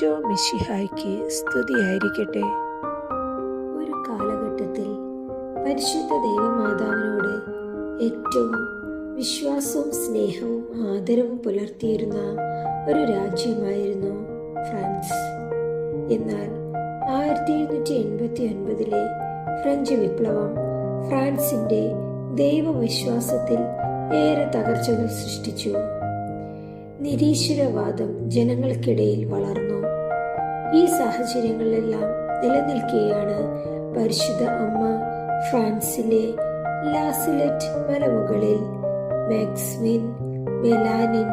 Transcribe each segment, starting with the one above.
മിഷിഹായ്ക്ക് സ്തുതിയായിരിക്കട്ടെ. ഒരു കാലഘട്ടത്തിൽ പരിശുദ്ധ ദൈവമാതാവിനോട് ഏറ്റവും വിശ്വാസവും സ്നേഹവും ആദരവും പുലർത്തിയിരുന്ന ഒരു രാജ്യമായിരുന്നു ഫ്രാൻസ്. എന്നാൽ ആയിരത്തി എഴുന്നൂറ്റി എൺപത്തി ഒൻപതിലെ ഫ്രഞ്ച് വിപ്ലവം ഫ്രാൻസിന്റെ ദൈവവിശ്വാസത്തിൽ ഏറെ തകർച്ചകൾ സൃഷ്ടിച്ചു. നിരീശ്വരവാദം ജനങ്ങൾക്കിടയിൽ വളർന്നു. ഈ സാഹചര്യങ്ങളിലെല്ലാം നിലനിൽക്കുകയാണ് പരിശുദ്ധ അമ്മ ഫ്രാൻസിലെ ലാസിലറ്റ് മലമുകളിൽ മാക്സ്മിൻ മെലാനിൻ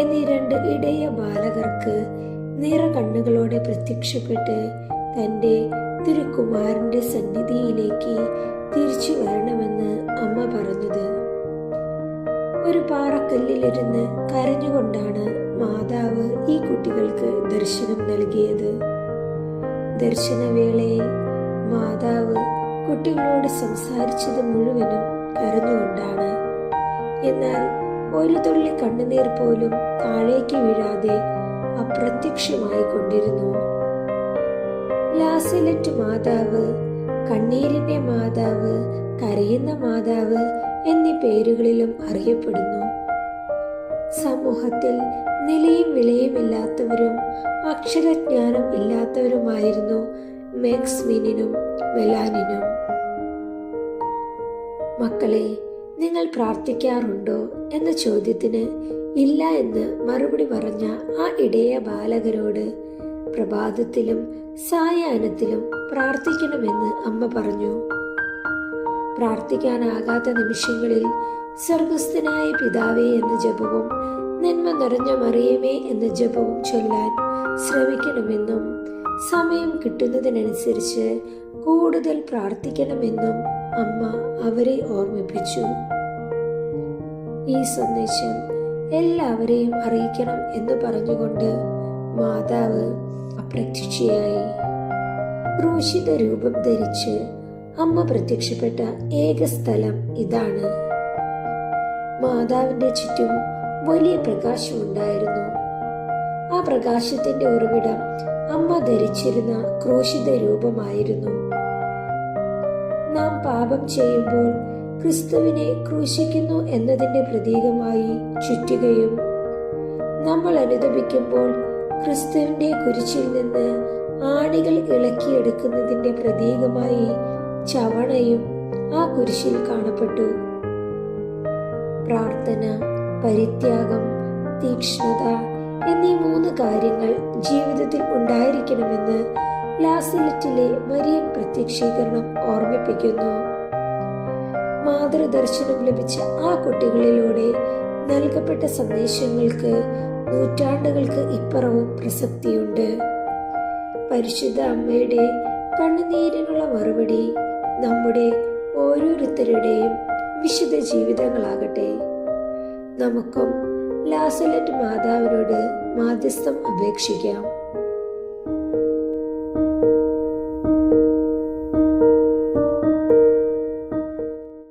എന്നീ രണ്ട് ഇടയ ബാലകർക്ക് നിറകണ്ണുകളോടെ പ്രത്യക്ഷപ്പെട്ട് തന്റെ തിരുക്കുമാരന്റെ സന്നിധിയിലേക്ക് തിരിച്ചു വരണമെന്ന് അമ്മ പറഞ്ഞത്. ഒരു പാറക്കല്ലിലിരുന്ന് കരഞ്ഞുകൊണ്ടാണ് മാതാവ് ഈ കുട്ടികൾക്ക് ദർശനം നൽകിയത്. ദർശനവേളയിൽ മാതാവ് കുട്ടികളോട് സംസാരിച്ചത് മുഴുവനും കരഞ്ഞുകൊണ്ടാണ്. എന്നാൽ ഒരു തുള്ളി കണ്ണുനീർ പോലും താഴേക്ക് വീഴാതെ അപ്രത്യക്ഷമായി കൊണ്ടിരുന്നു. ലാസിലറ്റ് മാതാവ് കണ്ണീരിന്റെ മാതാവ് കരയുന്ന മാതാവ് എന്നീ പേരുകളിലും അറിയപ്പെടുന്നു. സമൂഹത്തിൽ നിലയും വിലയുമില്ലാത്തവരും അക്ഷരജ്ഞാനം ഇല്ലാത്തവരുമായിരുന്നു മെക്സ്മിനും മെലാനിനും. മക്കളെ നിങ്ങൾ പ്രാർത്ഥിക്കാറുണ്ടോ എന്ന ചോദ്യത്തിന് ഇല്ല എന്ന് മറുപടി പറഞ്ഞ ആ ഇടയ ബാലകരോട് പ്രഭാതത്തിലും സായാഹ്നത്തിലും പ്രാർത്ഥിക്കണമെന്ന് അമ്മ പറഞ്ഞു. പ്രാർത്ഥിക്കാനാകാത്ത നിമിഷങ്ങളിൽ സ്വർഗസ്ഥനായ പിതാവേ എന്ന ജപവും നന്മ നിറഞ്ഞ മറിയമേ എന്ന ജപവും ചൊല്ലാൻ ശ്രമിക്കണമെന്നും സമയം കിട്ടുന്നതിനനുസരിച്ച് കൂടുതൽ പ്രാർത്ഥിക്കണമെന്നും അമ്മ അവരെ ഓർമ്മിപ്പിച്ചു. ഈ സന്ദേശം എല്ലാവരെയും അറിയിക്കണം എന്ന് പറഞ്ഞുകൊണ്ട് മാതാവ് അപ്രത്യക്ഷയായി. ക്രൂശിത രൂപം ധരിച്ച് അമ്മ പ്രത്യക്ഷപ്പെട്ട ഏക സ്ഥലം ഇതാണ്. മാതാവിന്റെ ചുറ്റും വലിയ പ്രകാശമുണ്ടായിരുന്നു. ആ പ്രകാശത്തിന്റെ ഉറവിടം അമ്മ ധരിച്ചിരുന്ന ക്രൂശിത രൂപമായിരുന്നു. നാം പാപം ചെയ്യുമ്പോൾ ക്രിസ്തുവിനെ ക്രൂശിക്കുന്നു എന്നതിന്റെ പ്രതീകമായി ചുറ്റുകയും നമ്മൾ അനുദപിക്കുമ്പോൾ ക്രിസ്തുവിന്റെ കുരിശിൽ നിന്ന് ആണികൾ ഇളക്കിയെടുക്കുന്നതിന്റെ പ്രതീകമായി ചവണയും ആ കുരിശിൽ കാണപ്പെട്ടു. പ്രാർത്ഥന. പരിത്യാഗം തീക്ഷ്ണത എന്നീ മൂന്ന് കാര്യങ്ങൾ ജീവിതത്തിൽ ഉണ്ടായിരിക്കണമെന്ന് ലാസിലറ്റിലെ വലിയ പ്രത്യക്ഷീകരണം ഓർമ്മിപ്പിക്കുന്നു. മാതൃദർശനം ലഭിച്ച ആ കുട്ടികളിലൂടെ നൽകപ്പെട്ട സന്ദേശങ്ങൾക്ക് നൂറ്റാണ്ടുകൾക്ക് ഇപ്പുറവും പ്രസക്തിയുണ്ട്. പരിശുദ്ധ അമ്മയുടെ കണ്ണുനീരിനുള്ള മറുപടി നമ്മുടെ ഓരോരുത്തരുടെയും വിശുദ്ധ ജീവിതങ്ങളാകട്ടെ. നമുക്കും ലാസലറ്റ് മാതാവിനോട് മാധ്യസ്ഥം അപേക്ഷിക്കാം.